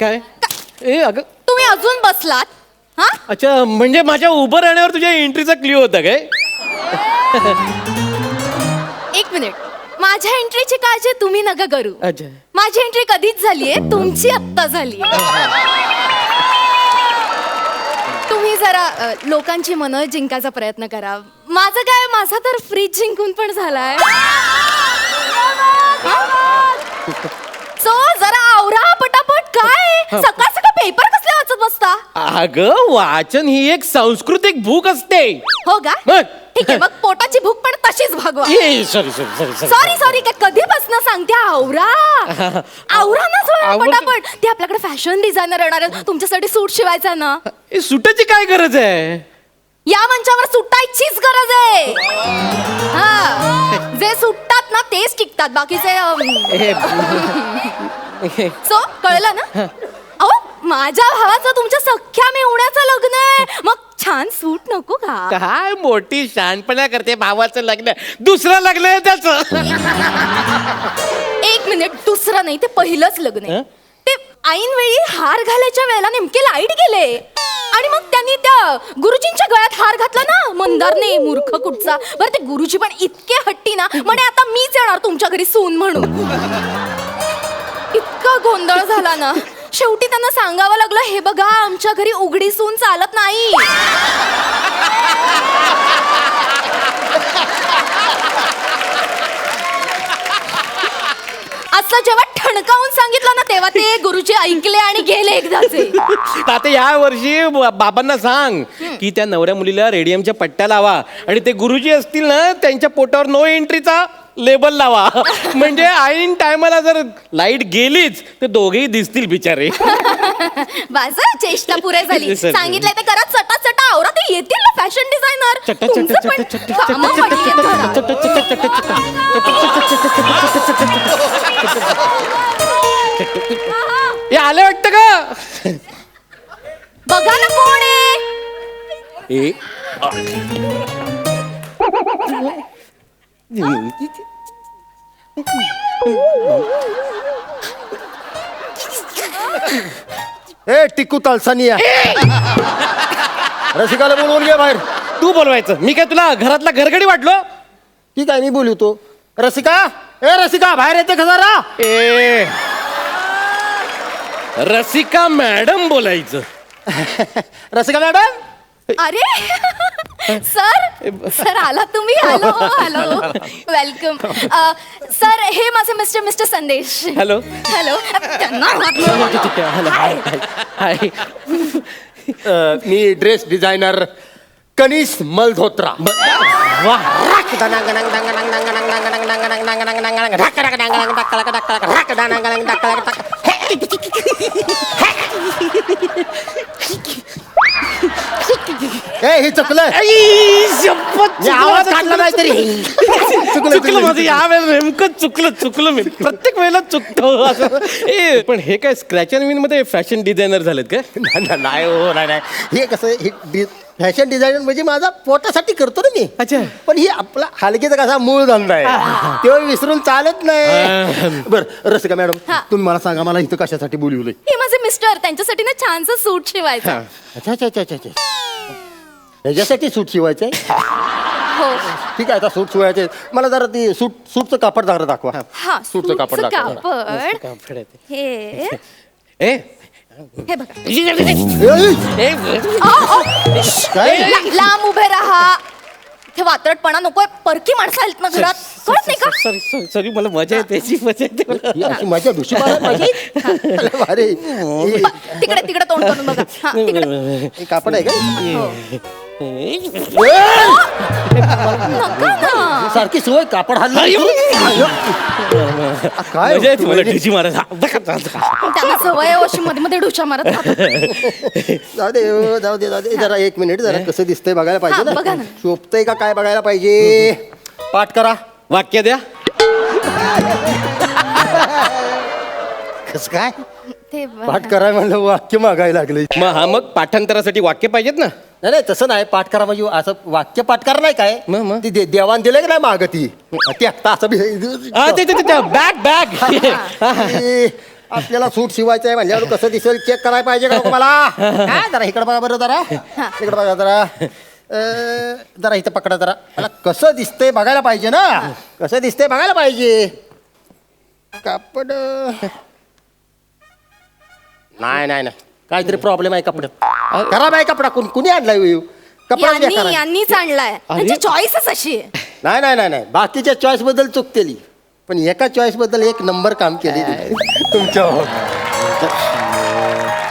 काय? ए अगं. तुम्ही अजून बसलात? हा? अच्छा म्हणजे माझ्या उभं राहण्यावर तुझ्या एंट्रीचा क्ल्यू होता काय? एक मिनिट माझ्या एंट्रीची काळजी तुम्ही नका करू. अच्छा. माझी एंट्री कधीच झालीये तुमची आत्ता झाली तुम्ही जरा अ, लोकांची मनं जिंकायचा प्रयत्न करा. माझं काय माझा तर फ्रीज जिंकून पण झालाय. सो जरा आवरा पटापट. काय? सकाळ सकाळ पेपर कसले वाचत बसता? अगं वाचन ही एक सांस्कृतिक भूक असते. हो का? मग? ठीक आहे मग पोटाची भूक पण तशीच भागवा. ए sorry sorry sorry sorry sorry काय कधीपासून सांगते? आवरा. आवरा ना जरा आवरते. पटापट. ते आपल्याकडे फॅशन डिझायनर येणार आहेत. तुमच्यासाठी सूट शिवायचा ना. ए, सुटाची काय गरज आहे? या मंचावर सुटायचीच गरज आहे. हा. जे सुटतात ना तेच टिकतात. बाकीचे अम, ए, सो कळलं ना? अहो माझ्या भावाचं तुमच्या सख्या मेवण्याचं लग्न आहे. मग छान सूट नको का? काय मोठी शहाणपणा करते भावाचं लग्न? दुसरं लग्न आहे त्याचं. एक मिनिट दुसरं नाही ते पहिलंच लग्न आहे. हं? ते ऐन वेळी हार घालायच्या वेळेला नेमके लाइट गेले. आणि मग त्यांनी त्या गुरुजींच्या गळ्यात हार घातला ना? मंदारने मूर्ख कुठचा. बरं ते गुरुजी पण इतके हट्टी ना. म्हणे आता मीच येणार तुमच्या घरी सून म्हणून. इतका गोंधळ झाला ना. शेवटी त्यांना सांगावं लागलं हे बघा आमच्या घरी उघडी सून चालत नाही. असं जेव्हा ठणकावून सांगितलं ना तेव्हा ते गुरुजी ऐकले आणि गेले एकदाचे. आता या वर्षी बाबांना सांग की त्या नवऱ्या मुलीला रेडियमच्या पट्ट्या लावा. आणि ते गुरुजी असतील ना त्यांच्या पोटावर नो एंट्रीचा लेबल लावा म्हणजे ऐन टायमाला जर लाइट गेलीच तर दोघेही दिसतील बिचारे चेष्टा पुरे झाली. सांगितलंय ते करा चटा चटा आवरा ते येतील ना फॅशन डिझायनर चटा चटा चटा चटा. हे आले वाटतं का बघा ना कोण आहे ए ए टिकू तालसानिया रसिकाला बोलवून घे बाहेर. तू बोलवायचं. मी काय तुला घरातला घरगडी वाटलो? ठीक आहे मी बोलवतो. रसिका ए रसिका बाहेर येते का जरा? ए. रसिका मॅडम बोलायचं. रसिका मॅडम? अरे. सर सर आला तुम्ही हॅलो हॅलो वेलकम सर हे माझे mister mister Sandesh hello hello त्यांना हात मिळवा. हाय हाय अ, मी ड्रेस डिझायनर कनिष मल्होत्रा वा ए हे चुकलं आई, शपथ मी आवाज काढला नाही तरी चुकलं चुकलं माझं या वेळेला नेमकं चुकलं चुकलं मी. प्रत्येक वेळेला चुकतो. असं ए पण हे काय स्क्रॅच अँड विनमध्ये फॅशन डिझायनर झालेत काय? नाही, हो नाही नाही. हे कसं हे फॅशन डिझायनर म्हणजे माझा पोटासाठी करतो ना मी. अच्छा. पण ही आपला हलकीचा कसा मूळ धंदा आहे. तेव्हा विसरून चालत नाही. बरं रसिका मॅडम. तुम्ही मला सांगा मला इथं कशासाठी बोलवलंय? हे माझे मिस्टर त्यांच्यासाठी ना छानसं सूट शिवायचं. अच्छा अच्छा अच्छा अच्छा अच्छा. ह्याच्यासाठी सूट शिवायचंय? हो. ठीक आहे आता सूट शिवायचे. मला जरा ती सूट सूटचं कापड जरा दाखवा. हा. सूटचं कापड सूटचं दाखवा कापड. कापड आहे ते. हे ए. हे बघा. ए, ए, अहो, अहो. काय? ला- लांब उभे राहा. हे वात्रटपणा नकोय. परकी माणसं आहेत ना घरात. कळत नाही का? सॉरी सॉरी सॉरी मला मजा येते याची मजा येते मला. ही. अशी माझ्या दुशी माझी अरे भारी. हे- तिकडे तिकडे तोंड करून बघा. हा तिकडे. हे कापड आहे का? ए, नका ना. सारखी सवय कापड हल्ली अयो. काय मजा येते मला ढिची मारायला. बघा, बघा. त्यांना सवय आहे अशी मध्ये मध्ये ढुशा मारत राहतात. जाऊ दे हो, जाऊ दे जाऊ दे. जरा एक मिनिट जरा कसं दिसतंय बघायला हा, पाहिजे बघा ना. ना. शोभतंय का काय बघायला पाहिजे? पाठ करा. वाक्य द्या. कस काय? ते पाठ कराय म्हणलं वाक्य मागायला लागले. मग हा मग पाठांतरासाठी वाक्य पाहिजेत ना? नाही नाही तसं नाही. पाठ करा म्हणजे असं वाक्य पाठ करा नाही काय? मग, मग? ती दे- देवान दिलं की नाही माग ती? ती आता असं बी- हा ते बॅग बॅग. ए, आपल्याला सूट शिवायचं आहे म्हणल्यावर कसं दिसेल? चेक करायला पाहिजे का नको मला हा, जरा इकडे बघा बरं जरा. इकडे बघा जरा. अं, जरा इथं पकडा जरा. मला कसं दिसतंय बघायला पाहिजे ना? कसं दिसतंय बघायला पाहिजे? कापड. नाही नाही नाही. काहीतरी प्रॉब्लेम आहे कपड्यात. खराब आहे कपडा. कुण कुणी आणलाय? कपडा यांनी आहे. यांनीच आणलाय. त्यांची चॉईसच अशी आहे. नाही नाही नाही नाही. बाकीच्या चॉईसबद्दल चूक केली. पण एका चॉईसबद्दल एक नंबर काम केले तुमच्या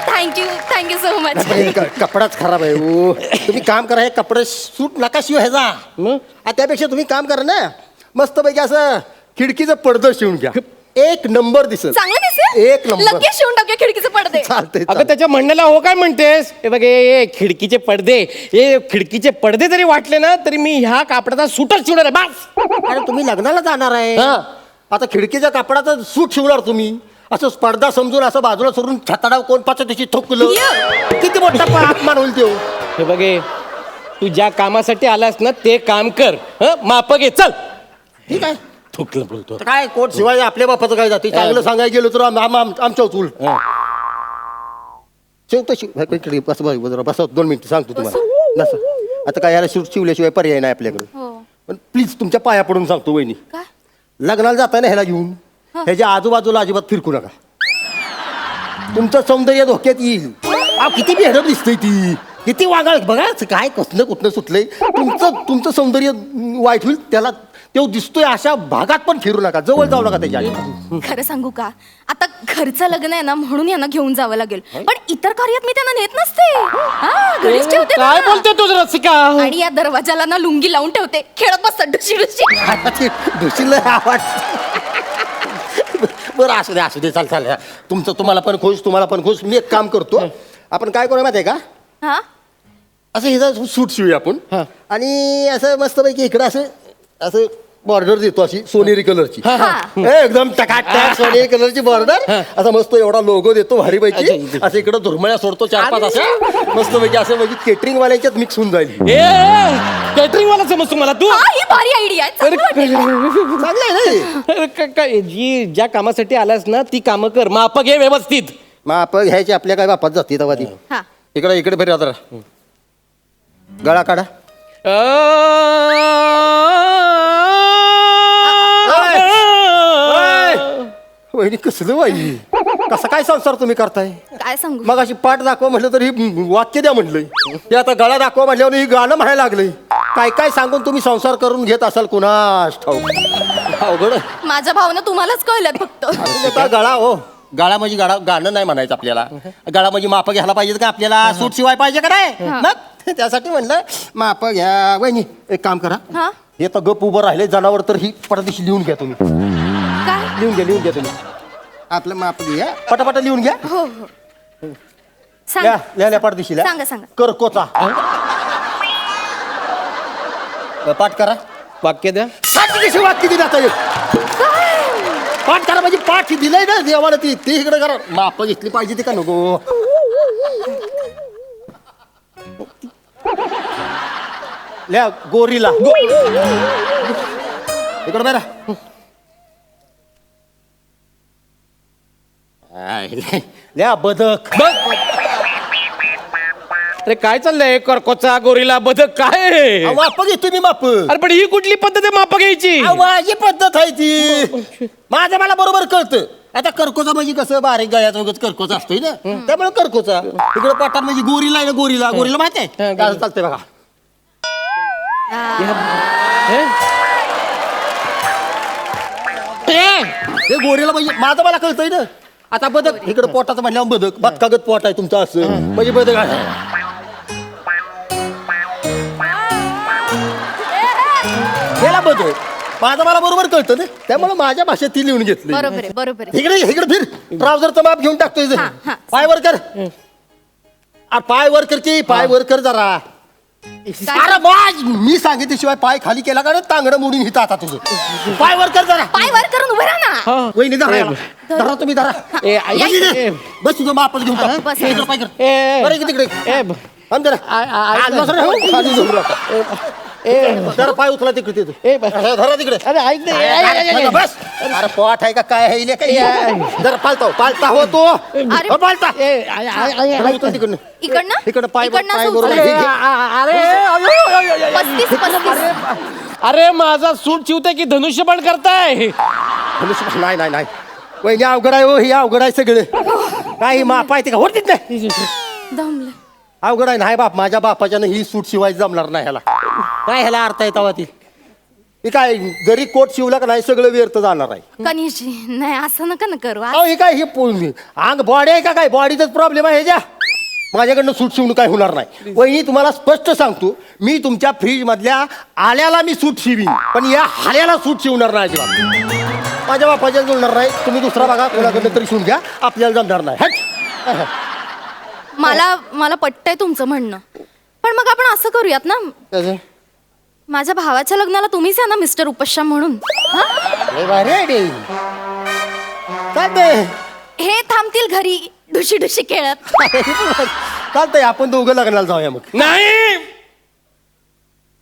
थँक्यू थँक्यू सो मच हे क- कपडाच खराब आहे ओ. तुम्ही काम करा हे कपडे सूट नका शिव ह्याचा आ, त्यापेक्षा तुम्ही काम करा ना. मस्त पैकी असं खिडकीचं पडदं शिवून घ्या. एक नंबर दिसत. चांगलं दिसेल? एक नंबर. लगेच शिवून टाकूया खिडकीचे पडदे. चालतंय अगं त्याच्या म्हणण्याला हो काय म्हणतेस? हे बघ हे- हे खिडकीचे पडदे. हे खिडकीचे पडदे जरी वाटले ना तरी मी ह्या कापडाचा सुटच शिवणार आहे बस! अरे तुम्ही लग्नाला जाणार आहे. हा. आता खिडकीच्या कपडाचा सूट शिवणार तुम्ही. असं स्पर्धा समजून असं बाजूला सोडून छताडाव कोण पाच त्याची थोकलं किती मोठा पा- अपमान होईल तो हे बघे तू ज्या कामासाठी आलास ना ते काम कर. हं? माप घे चल! ठीक आहे. थुकलं बोलतो तर काय कोट शिवाय आपल्या बापाचं काय जाते? चांगलं सांगायला गेलो तर आम- आम- आम- आमच्या उचूल शिवतो शिव हे इकडे बस बस बस बस दोन मिनिटं सांगतो तुम्हाला. बस. आता काय याला शिव शिवल्याशिवाय पर्याय नाही आपल्याकडे. हो. पण प्लीज तुमच्या पाया पडून सांगतो वहिनी. काय लग्नाला जाताना ह्याला घेऊन ह्याच्या आजूबाजूला अजिबात फिरकू नका. तुमचं सौंदर्य धोक्यात येईल. अहो, किती बेहडप दिसतंय ती. किती वागाळ बघा काय कसलं कुठलं सुटलंय. तुमचं तुमचं सौंदर्य वाईट होईल त्याला तो दिसतोय अशा भागात पण फिरू नका. जवळ जाऊ नका त्याच्या. खरं सांगू का? आता घरचं लग्न आहे ना म्हणून यांना घेऊन जावं लागेल. पण इतर कार्यात मी त्यांना नेत नसते. हा, घरीच ठेवते काय त्यांना. बोलते तुझ रसिका? आणि या दरवाजाला ना लुंगी लावून ठेवते. खेळत बसतात डुशी डुशी आता ते दुसरीला आवाज बरं असू दे असू दे चाल चाल. तुमचं तुम्हाला पण खुश तुम्हाला पण खुश. मी एक काम करतो. आपण काय करूया माहिती आहे का? हा? असं हिचा सूट शिवूया आपण. हा. आणि असं मस्तपैकी इकडं असं असं बॉर्डर देतो अशी सोनेरी कलरची हा. ए, एकदम टकाटक सोनेरी कलरची बॉर्डर असा मस्त एवढा लोगो देतो भारी अच्छा, पैकी इथे. असं इकडं धुरमळ्या सोडतो चार पाच अशा मस्त पैकी असं म्हणजे केटरिंग वाल्याच्यात मिक्स होऊन जाईल. ए कॅटरिंग वाला समज तुम्हाला तू? हा ही भारी आयडिया आहे. अरे, चांगलं वाटेल. चांगलं आहे ना हे? अरे, का- काय जी ज्या कामासाठी आलास ना ती कामं कर. माप घे व्यवस्थित. मग आपण घ्यायची आपल्या काय बापात जाते तेव्हा ती. हा. इकडे इकडे फिर जरा गळा काढा. वहिनी कसलं बाई? कसा काय संसार तुम्ही करताय? काय सांगू? मग अशी पाठ दाखवा म्हटलं तर ही वाक्य द्या म्हटलंय ते आता गळा दाखवा म्हटल्यावर ही गाणं म्हणायला लागलंय. काय काय सांगून तुम्ही संसार करून घेत असाल कुणास ठाऊक? अवघड आहे. माझ्या भावना तुम्हालाच कळल्यात फक्त. गळा हो? गाळा म्हणजे गाळा गाणं नाही म्हणायचं आपल्याला. गाळा म्हणजे माप घ्यायला पाहिजे का आपल्याला? सूट शिवाय पाहिजे का नाही? मग? त्यासाठी म्हणलं माप घ्या. वहिनी एक काम करा. हा. हे तर गप उभं राहिले जनावर तर ही पडदिशी लिहून घ्या तुम्ही. काय? लिहून घ्या लिहून घ्या तुम्ही. आपलं माप घ्या. पटापटा लिहून घ्या. हो हो. सांगा. लिहा पडदिशी लिहा सांगा, सांगा. करकोचा पाठ करा. वाक्य द्या. कशी वाक्य दिली आता हे? पाठ करा म्हणजे पाठ दिलंय ना देवाला ती. ते इकडे करा. माप घेतली पाहिजे ती का नको? ल्या गोरीला. इकडे बरा. ल्या बदक. बघ अरे काय चाललंय? करकोचा गोरीला बदक काय आहे? माप घेतो मी माप. अरे पण ही कुठली पद्धत आहे माप घ्यायची? अहो, माझी पद्धत आहे ती. माझं मला बरोबर कळतं. आता कर्कोचा म्हणजे कसं? बारीक गळ्यात वगैरे कर्कोचा असतोय ना? त्यामुळे कर्कोचा. इकडे पठार म्हणजे गोरीला आहे ना गोरीला? गोरीला माहिती आहे? काय चालतंय बघा. हे? हे गोरीला म्हणजे माझं मला कळतंय ना? आता बदक. इकडे पोटाचं म्हणल्यावर बदक. बदकागत पोट आहे तुमचं असं. म्हणजे बदक आहे. बदक माझं मला बरोबर कळतं ना. त्यामुळे माझ्या भाषेत ती लिहून घेतली. बरोबर आहे बरोबर आहे. इकडे इकडे फिर. ट्राउझरचं माप घेऊन टाकतोय हा, हा. पाय वर कर. आ, पाय वर कर की पाय वर कर जरा. अरे बाज मी सांगितल्याशिवाय पाय खाली केला का तांगडं मोडून हिता आता तुझं. पाय वर कर जरा. पाय वर करून उभे राहा ना. वहिनी धरा याला. धरा. तुम्ही धरा. ए, आई- बस इथे. ए, बस तुझं मापच घेऊन टाक. बस. इकडे पाय कर. ए, बरं इकडे तिकडे ए, ब- थांब जरा. आ- आ- आज नसलं ना, खाली झोपू नका. जरा पाय उचला तिकडे तिथे. ए, बस. हे धरा तिकडे. अरे ऐक ना, ए, ए, ए, ए, ए. बस. अरे पोट आहे का काय आहे इले काय जरा पालता हो, पालता हो तो. अरे. हो, पालता. ए. उचल तिकडनं. इकडनं? इकडं पाय इकडनं पाय असं बरोबर उचलायचं. अरे, घे, घे. आ- अरे. अयो, अयो, अयो, अयो. पस्तीस पस्तीस. अरे माझा सूट चिवते की धनुष्य पण करताय? धनुष्य- नाही नाही नाही. वहिनी अवघड आहे हो ही अवघड आहे सगळे. काही माप आहे ते का होतीच नाही. दमले. अवघड आहे नाही बाप माझ्या बापाच्यानं ही सूट शिवायची जमणार नाही ह्याला. काय ह्याला अर्थ येतावा ती? हे काय जरी कोट शिवला का नाही सगळं व्यर्थ जाणार आहे. कनिशी नाही असं नका ना करू. अहो हे काय हे पो- अंग बॉडी आहे का काय? बॉडीचाच प्रॉब्लेम आहे ह्याच्या. माझ्याकडनं सूट शिवणं काय होणार नाही. वहिनी तुम्हाला स्पष्ट सांगतो मी तुमच्या फ्रीज मधल्या आल्याला मी सूट शिवीन पण या हाल्याला सूट शिवणार नाही अजिबात. माझ्या बापाच्या जुळणार नाही तुम्ही दुसरा बघा कोणाकडनं तरी शिवून घ्या आपल्याला जमणार नाही. हट. मला मला पटतंय तुमचं म्हणणं. पण मग आपण असं करूयात ना? कसं? माझ्या भावाच्या लग्नाला तुम्हीच या ना मिस्टर उपश्याम म्हणून? हा? लय भारी आहे ते. चालतंय हे थांबतील घरी ढुशी ढुशी खेळत. चालतंय आपण दोघं लग्नाला जाऊया मग. नाही!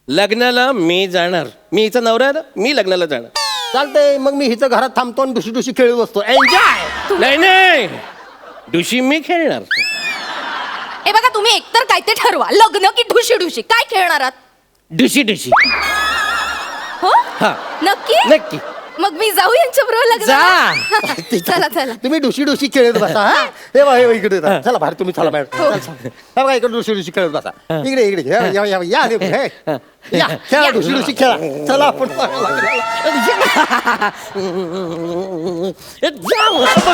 लग्नाला मी जाणार. मी हिचा नवरा आहे ना? मी लग्नाला जाणार. चालतंय मग मी हिचं घरात थांबतो आणि दुशी दुशी खेळत बसतो. एन्जॉय नाही नाही! डुशी मी खेळणार. तुम्ही एकतर काय ते ठरवा. लग्न की ढुशी ढुशी. काय खेळणार आहात? डुशी डुशी हो? हा. नक्की? नक्की. मग मी जाऊ यांच्या बरोबर जा. लग्न चला चला. तुम्ही डुशी डुशी खेळत बसा हा? हे. बा हे बा, इकडे. चला बाहेर तुम्ही चला बाहेर. हो. चल, चल. हे बघा इकडे डुशी डुशी खेळत बसा. इकडे इकडे. या या या या हे. या खेळा डुशी डुशी खेळा. चला आपण जा, मस्त.